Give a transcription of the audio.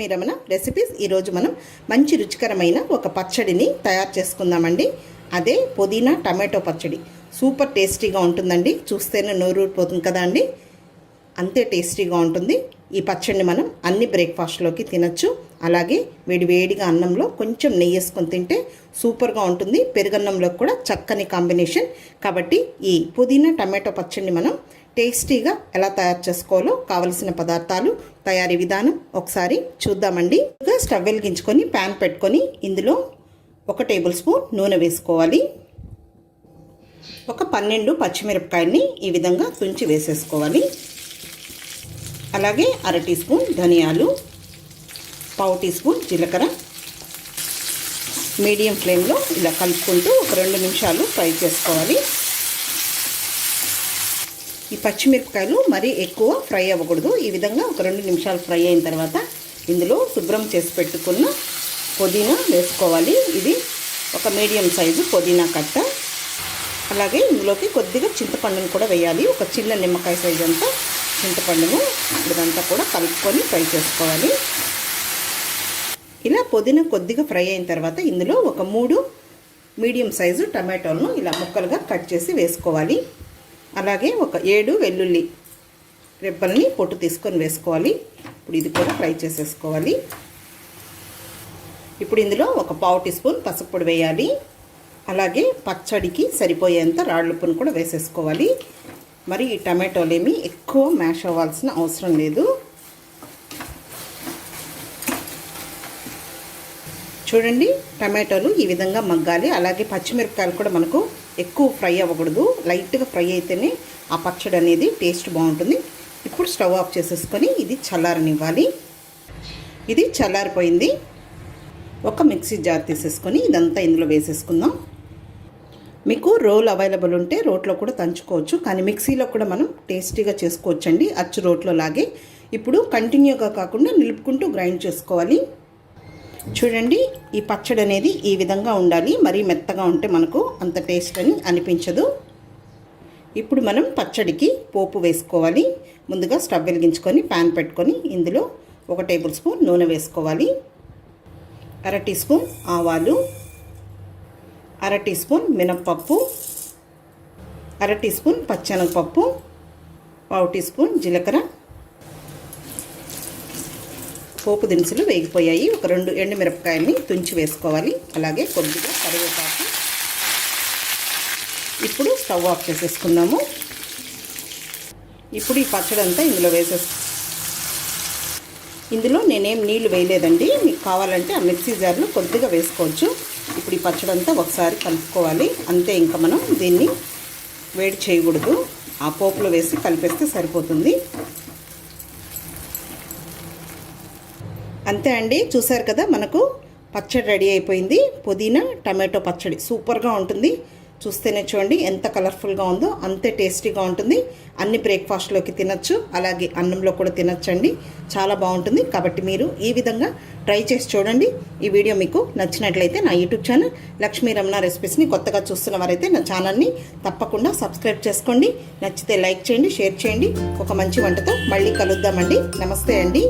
Lakshmi Ramana recipes ఈరోజు మనం మంచి రుచికరమైన ఒక పచ్చడిని తయారు చేసుకుందామండి. అదే పుదీనా టమాటో పచ్చడి. సూపర్ టేస్టీగా ఉంటుందండి. చూస్తేనే నోరూరిపోతుంది కదా అండి. అంతే టేస్టీగా ఉంటుంది. ఈ పచ్చడిని మనం అన్ని బ్రేక్ఫాస్ట్లోకి తినచ్చు. అలాగే వేడివేడిగా అన్నంలో కొంచెం నెయ్యి వేసుకొని తింటే సూపర్గా ఉంటుంది. పెరుగన్నంలో కూడా చక్కని కాంబినేషన్. కాబట్టి ఈ పుదీనా టమాటో పచ్చడిని మనం టేస్టీగా ఎలా తయారు చేసుకోవాలో కావలసిన పదార్థాలు తయారీ విధానం ఒకసారి చూద్దామండి. స్టవ్ వెలిగించుకొని ప్యాన్ పెట్టుకొని ఇందులో ఒక టేబుల్ స్పూన్ నూనె వేసుకోవాలి. ఒక పన్నెండు పచ్చిమిరపకాయల్ని ఈ విధంగా తుంచి వేసేసుకోవాలి. అలాగే అర టీ స్పూన్ ధనియాలు పావు టీ స్పూన్ జీలకర్ర. మీడియం ఫ్లేమ్లో ఇలా కలుపుకుంటూ ఒక రెండు నిమిషాలు ఫ్రై చేసుకోవాలి. ఈ పచ్చిమిరపకాయలు మరీ ఎక్కువ ఫ్రై అవ్వకూడదు. ఈ విధంగా ఒక రెండు నిమిషాలు ఫ్రై అయిన తర్వాత ఇందులో శుభ్రం చేసి పెట్టుకున్న పుదీనా వేసుకోవాలి. ఇది ఒక మీడియం సైజు పుదీనా కట్ట. అలాగే ఇందులోకి కొద్దిగా చింతపండును కూడా వేయాలి. ఒక చిన్న నిమ్మకాయ సైజు అంతా చింతపండును ఇదంతా కూడా కలుపుకొని ఫ్రై చేసుకోవాలి. ఇలా పుదీనా కొద్దిగా ఫ్రై అయిన తర్వాత ఇందులో ఒక మూడు మీడియం సైజు టమాటోలను ఇలా ముక్కలుగా కట్ చేసి వేసుకోవాలి. అలాగే ఒక ఏడు వెల్లుల్లి రెబ్బల్ని పొట్టు తీసుకొని వేసుకోవాలి. ఇప్పుడు ఇది కూడా ఫ్రై చేసేసుకోవాలి. ఇప్పుడు ఇందులో ఒక పావు టీ స్పూన్ పసుపుపొడి వేయాలి. అలాగే పచ్చడికి సరిపోయేంత రాళ్ళుప్పును కూడా వేసేసుకోవాలి. మరి ఈ టమాటోలు ఏమి ఎక్కువ మ్యాష్ అవ్వాల్సిన అవసరం లేదు. చూడండి టమాటోలు ఈ విధంగా మగ్గాలి. అలాగే పచ్చిమిరపకాయలు కూడా మనకు ఎక్కువ ఫ్రై అవ్వకూడదు. లైట్గా ఫ్రై అయితేనే ఆ పచ్చడి అనేది టేస్ట్ బాగుంటుంది. ఇప్పుడు స్టవ్ ఆఫ్ చేసేసుకొని ఇది చల్లారనివ్వాలి. ఇది చల్లారిపోయింది. ఒక మిక్సీ జార్ తీసేసుకొని ఇదంతా ఇందులో వేసేసుకుందాం. మీకు రోల్ అవైలబుల్ ఉంటే రోట్లో కూడా తంచుకోవచ్చు కానీ మిక్సీలో కూడా మనం టేస్టీగా చేసుకోవచ్చండి. అచ్చు రోట్లో లాగే. ఇప్పుడు కంటిన్యూగా కాకుండా నిలుపుకుంటూ గ్రైండ్ చేసుకోవాలి. చూడండి ఈ పచ్చడి అనేది ఈ విధంగా ఉండాలి. మరీ మెత్తగా ఉంటే మనకు అంత టేస్ట్ అని అనిపించదు. ఇప్పుడు మనం పచ్చడికి పోపు వేసుకోవాలి. ముందుగా స్టవ్ వెలిగించుకొని ప్యాన్ పెట్టుకొని ఇందులో ఒక టేబుల్ స్పూన్ నూనె వేసుకోవాలి. అర టీ స్పూన్ ఆవాలు అర టీ స్పూన్ మినప్పప్పు అర టీ స్పూన్ పచ్చెనగపప్పు పావు టీ స్పూన్ జీలకర్ర పోపు దినుసులు వేగిపోయాయి. ఒక రెండు ఎండుమిరపకాయల్ని తుంచి వేసుకోవాలి. అలాగే కొద్దిగా కరివేపాకు. ఇప్పుడు స్టవ్ ఆఫ్ చేసేసుకున్నాము ఇప్పుడు ఈ పచ్చడి అంతా ఇందులో వేసేసు ఇందులో నేనేం నీళ్ళు వేయలేదండి. మీకు కావాలంటే ఆ మిక్సీ జార్లో కొద్దిగా వేసుకోవచ్చు. ఇప్పుడు ఈ పచ్చడి అంతా ఒకసారి కలుపుకోవాలి. అంతే ఇంకా మనం దీన్ని వేడి చేయకూడదు. ఆ పోపులో వేసి కలిపేస్తే సరిపోతుంది. అంతే అండి. చూసారు కదా మనకు పచ్చడి రెడీ అయిపోయింది. పుదీనా టమాటో పచ్చడి సూపర్గా ఉంటుంది. చూస్తేనే చూడండి ఎంత కలర్ఫుల్గా ఉందో అంతే టేస్టీగా ఉంటుంది. అన్ని బ్రేక్ఫాస్ట్లోకి తినచ్చు అలాగే అన్నంలో కూడా తినచ్చండి. చాలా బాగుంటుంది. కాబట్టి మీరు ఈ విధంగా ట్రై చేసి చూడండి. ఈ వీడియో మీకు నచ్చినట్లయితే నా యూట్యూబ్ ఛానల్ లక్ష్మీ రమణ రెసిపీస్ని కొత్తగా చూస్తున్న వారైతే నా ఛానల్ని తప్పకుండా సబ్స్క్రైబ్ చేసుకోండి. నచ్చితే లైక్ చేయండి షేర్ చేయండి. ఒక మంచి వంటతో మళ్ళీ కలుద్దామండి. నమస్తే అండి.